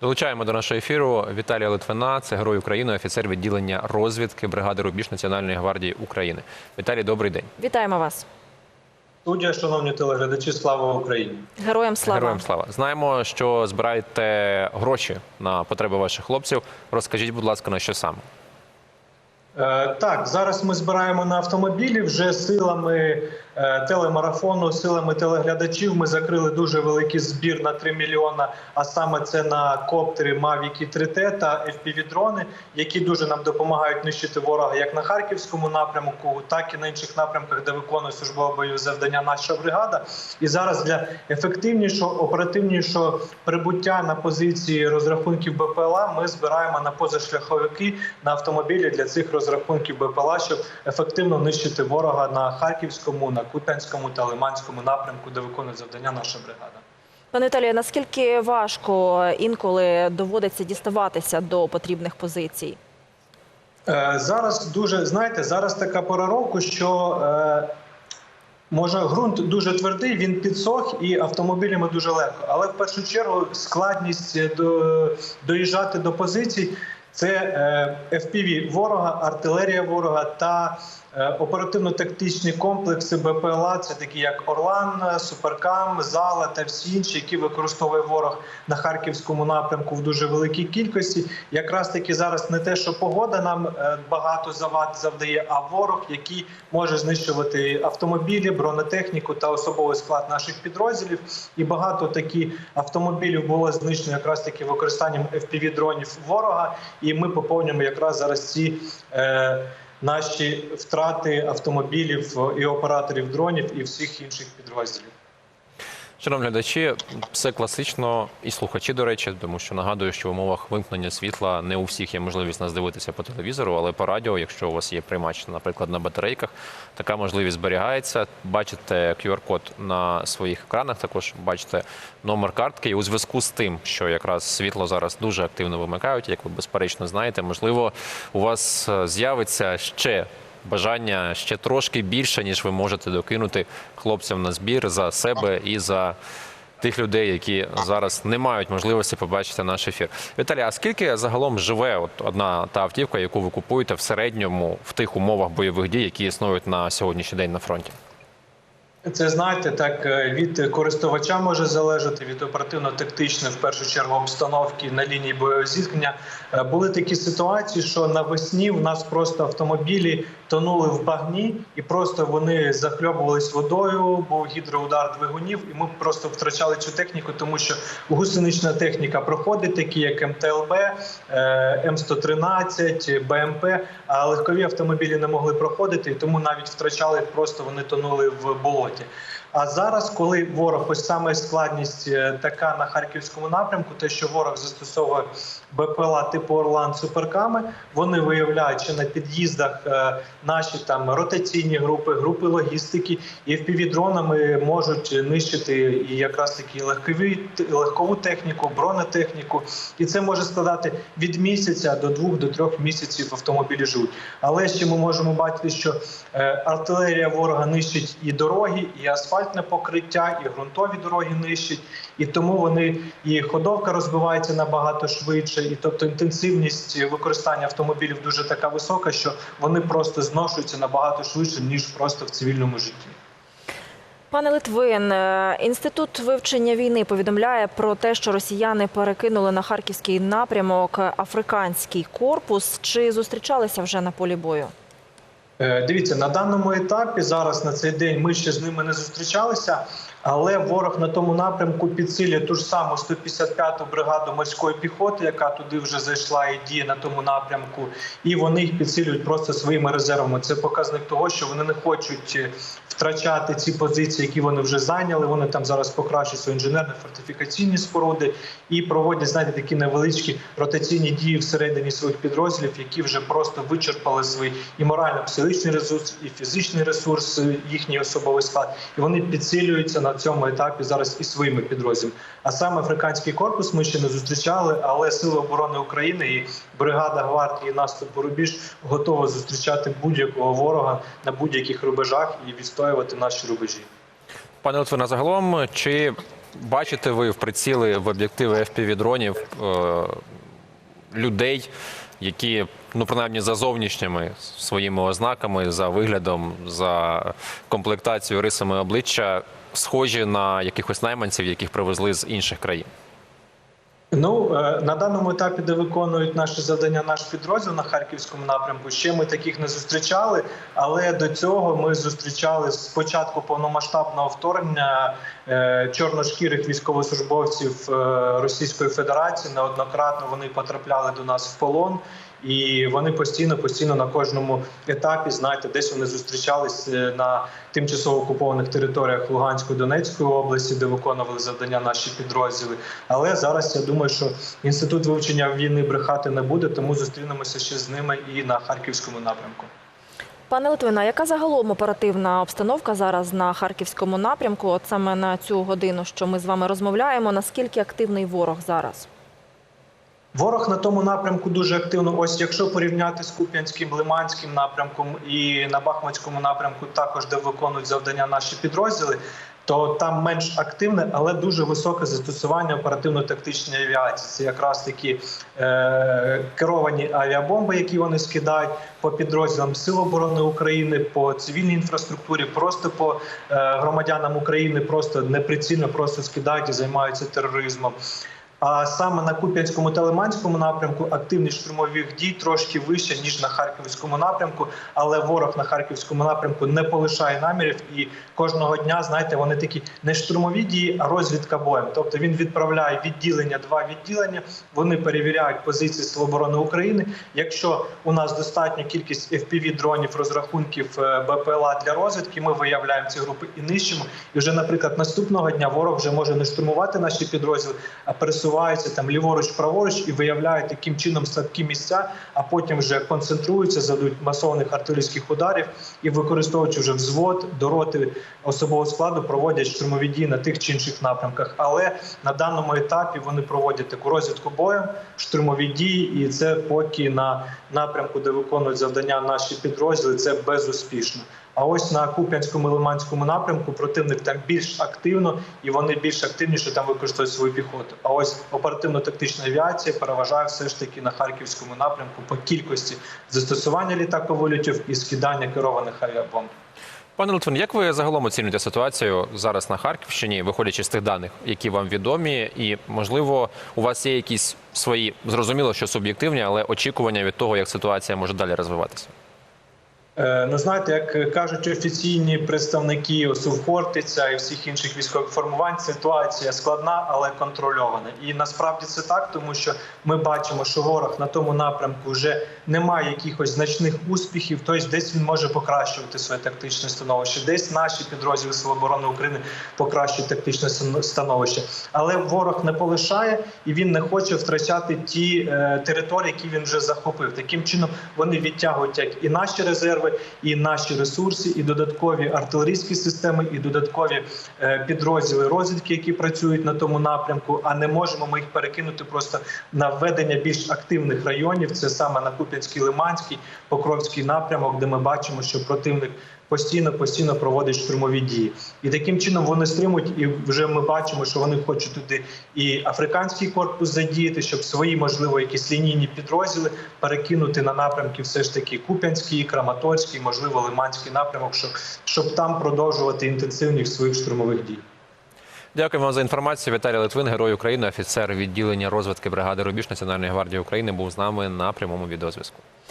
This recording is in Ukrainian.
Долучаємо до нашого ефіру Віталія Литвина, це герой України, офіцер відділення розвідки бригади Рубіж Національної гвардії України. Віталій, добрий день. Вітаємо вас. Студія, шановні телеглядачі, слава Україні! Героям слава. Героям слава. Знаємо, що збираєте гроші на потреби ваших хлопців. Розкажіть, будь ласка, на що саме? Е, так, зараз ми збираємо на автомобілі вже силами е, телемарафону, силами телеглядачів. Ми закрили дуже великий збір на 3 мільйона. А саме це на коптери Mavic 3T та FPV-дрони, які дуже нам допомагають нищити ворога як на харківському напрямку, так і на інших напрямках, де виконує службове бойове завдання наша бригада. І зараз для ефективнішого оперативнішого прибуття на позиції розрахунків БПЛА ми збираємо на позашляховики на автомобілі для цих розрахунків БПЛА, щоб ефективно нищити ворога на харківському, на Куп'янському та Лиманському напрямку, де виконує завдання наша бригада. Пане Віталію, наскільки важко інколи доводиться діставатися до потрібних позицій? Е, Зараз дуже знаєте, зараз така пора року, що е, може ґрунт дуже твердий, він підсох і автомобілями дуже легко. Але в першу чергу складність е, до, доїжджати до позицій це е, FPV ворога, артилерія ворога та оперативно-тактичні комплекси БПЛА. Це такі як Орлан, е, Суперкам, Зала та всі інші, які використовує ворог на харківському напрямку в дуже великій кількості. Якраз таки зараз не те, що погода нам е, багато завад завдає, а ворог, який може знищувати автомобілі, бронетехніку та особовий склад наших підрозділів. І багато такі автомобілів було знищено якраз таки використанням fpv дронів ворога. І ми поповнюємо якраз зараз ці. Е, Наші втрати автомобілів і операторів дронів і всіх інших підрозділів. Шановні глядачі, все класично і слухачі, до речі, тому що нагадую, що в умовах вимкнення світла не у всіх є можливість нас дивитися по телевізору, але по радіо, якщо у вас є приймач, наприклад, на батарейках, така можливість зберігається. Бачите QR-код на своїх екранах, також бачите номер картки. І у зв'язку з тим, що якраз світло зараз дуже активно вимикають, як ви безперечно знаєте, можливо, у вас е, з'явиться ще бажання ще трошки більше, ніж ви можете докинути хлопцям на збір за себе і за тих людей, які зараз не мають можливості побачити наш ефір. Віталій, а скільки загалом живе от одна та автівка, яку ви купуєте в середньому в тих умовах бойових дій, які існують на сьогоднішній день на фронті? Це знаєте, так е, від користувача може залежати від оперативно-тактичної, в першу чергу, обстановки на лінії бойового зіткнення. Е, Були такі ситуації, що навесні в нас просто автомобілі тонули в багні, і просто вони захльобувались водою. Був гідроудар двигунів, і ми просто втрачали цю техніку, тому що гусенична техніка проходить, такі як МТЛБ, е, М113, БМП. А легкові автомобілі не могли проходити, і тому навіть втрачали просто вони тонули в болоті. А зараз, коли ворог, ось саме складність е, така на харківському напрямку, те, що ворог застосовує БПЛА типу Орлан суперками, вони виявляють, що на під'їздах е, наші там ротаційні групи, групи логістики і FPV-дронами можуть нищити і якраз таки легкові легкову техніку, бронетехніку, і це може складати від місяця до двох до трьох місяців автомобілі живуть. Але ще ми можемо бачити, що е, артилерія ворога нищить і дороги, і асфальтне покриття, і ґрунтові дороги нищить, і тому вони і ходовка розбивається набагато швидше, і тобто інтенсивність використання автомобілів дуже така висока, що вони просто зношуються набагато швидше ніж просто в цивільному житті. Пане Литвин, е, інститут вивчення війни повідомляє про те, що росіяни перекинули на харківський напрямок африканський корпус. Чи зустрічалися вже на полі бою? Е, Дивіться, на даному етапі зараз на цей день ми ще з ними не зустрічалися, але ворог на тому напрямку підсилює ту ж саму 155-ту бригаду морської піхоти, яка туди вже зайшла і діє на тому напрямку, і вони їх підсилюють просто своїми резервами. Це показник того, що вони не хочуть е, втрачати ці позиції, які вони вже зайняли. Вони там зараз покращують свої інженерно-фортифікаційні споруди і проводять знаєте, такі невеличкі ротаційні дії всередині своїх підрозділів, які вже просто вичерпали свій і морально-психологічний ресурс, і фізичний ресурс, е, їхній особовий склад, і вони підсилюються на цьому етапі зараз і своїми підрозділами. А саме африканський корпус ми ще не зустрічали, але сили оборони України і бригада гвардії наступ рубіж готова зустрічати будь-якого ворога на будь-яких рубежах і відстоювати наші рубежі. Пане Литвина, загалом, чи бачите ви в приціли в об'єктиви FPV-дронів е, людей, які, ну принаймні за зовнішніми своїми ознаками, за виглядом, за комплектацією рисами обличчя, схожі на якихось найманців, яких привезли з інших країн? Ну е, на даному етапі, де виконують наші завдання, наш підрозділ на харківському напрямку, ще ми таких не зустрічали. Але до цього ми зустрічали з початку повномасштабного вторгнення е, чорношкірих військовослужбовців е, Російської Федерації. Неоднократно вони потрапляли до нас в полон. І вони постійно, постійно на кожному етапі, знаєте, десь вони зустрічались е, на тимчасово окупованих територіях Луганської Донецької області, де виконували завдання наші підрозділи. Але зараз я думаю, що інститут вивчення війни брехати не буде, тому зустрінемося ще з ними і на харківському напрямку. Пане Литвина, яка загалом оперативна обстановка зараз на харківському напрямку? От саме на цю годину, що ми з вами розмовляємо, наскільки активний ворог зараз? Ворог на тому напрямку дуже активно. Ось якщо порівняти з Куп'янським, Лиманським напрямком і на Бахмутському напрямку, також де виконують завдання наші підрозділи, то там менш активне, але дуже високе застосування оперативно-тактичної авіації. Це якраз такі е- керовані авіабомби, які вони скидають по підрозділам Сил оборони України, по цивільній інфраструктурі, просто по е- громадянам України, просто неприцільно просто скидають і займаються тероризмом. А саме на Куп'янському та Лиманському напрямку активність штурмових дій трошки вища ніж на харківському напрямку, але ворог на харківському напрямку не полишає намірів. І кожного дня, знаєте, вони такі не штурмові дії, а розвідка боєм. Тобто він відправляє відділення, два відділення. Вони перевіряють позиції Сил оборони України. Якщо у нас достатня кількість fpv дронів, розрахунків е, БПЛА для розвідки, ми виявляємо ці групи і нищимо. І вже, наприклад, наступного дня ворог вже може не штурмувати наші підрозділи, а пересуватися там ліворуч, праворуч і виявляють таким чином слабкі місця, а потім вже концентруються, задають масованих артилерійських ударів і використовуючи вже взвод до роти особового складу, проводять штурмові дії на тих чи інших напрямках. Але на даному етапі вони проводять таку розвідку боєм, штурмові дії, і це поки на напрямку, де виконують завдання наші підрозділи, це безуспішно. А ось на Куп'янському і Лиманському напрямку противник там більш активно і вони більш активніше там використовують свою піхоту. А ось оперативно-тактична авіація переважає все ж таки на харківському напрямку по кількості застосування літаковильотів і скидання керованих авіабомб. Пане Литвин, як ви загалом оцінюєте ситуацію зараз на Харківщині, виходячи з тих даних, які вам відомі, і можливо у вас є якісь свої зрозуміло, що суб'єктивні, але очікування від того, як ситуація може далі розвиватися? Е, Ну, знаєте, як кажуть офіційні представники ОСУ Хортиця і всіх інших військових формувань, ситуація складна, але контрольована. І насправді це так, тому що ми бачимо, що ворог на тому напрямку вже не має якихось значних успіхів. Тобто, десь він може покращувати своє тактичне становище, десь наші підрозділи Сил оборони України покращують тактичне становище. Але ворог не полишає і він не хоче втрачати ті е, території, які він вже захопив. Таким чином вони відтягують як і наші резерви, і наші ресурси, і додаткові артилерійські системи, і додаткові е, підрозділи розвідки, які працюють на тому напрямку. А не можемо ми їх перекинути просто на введення більш активних районів. Це саме на Куп'янський, Лиманський, Покровський напрямок, де ми бачимо, що противник. Постійно постійно проводить штурмові дії, і таким чином вони стримують. І вже ми бачимо, що вони хочуть туди і африканський корпус задіяти, щоб свої, можливо, якісь лінійні підрозділи перекинути на напрямки, все ж таки Куп'янський, Краматорський, можливо, Лиманський напрямок, щоб щоб там продовжувати інтенсивність своїх штурмових дій. Дякую вам за інформацію. Віталій Литвин, герой України, офіцер відділення розвитки бригади Рубіж Національної гвардії України, був з нами на прямому відеозв'язку.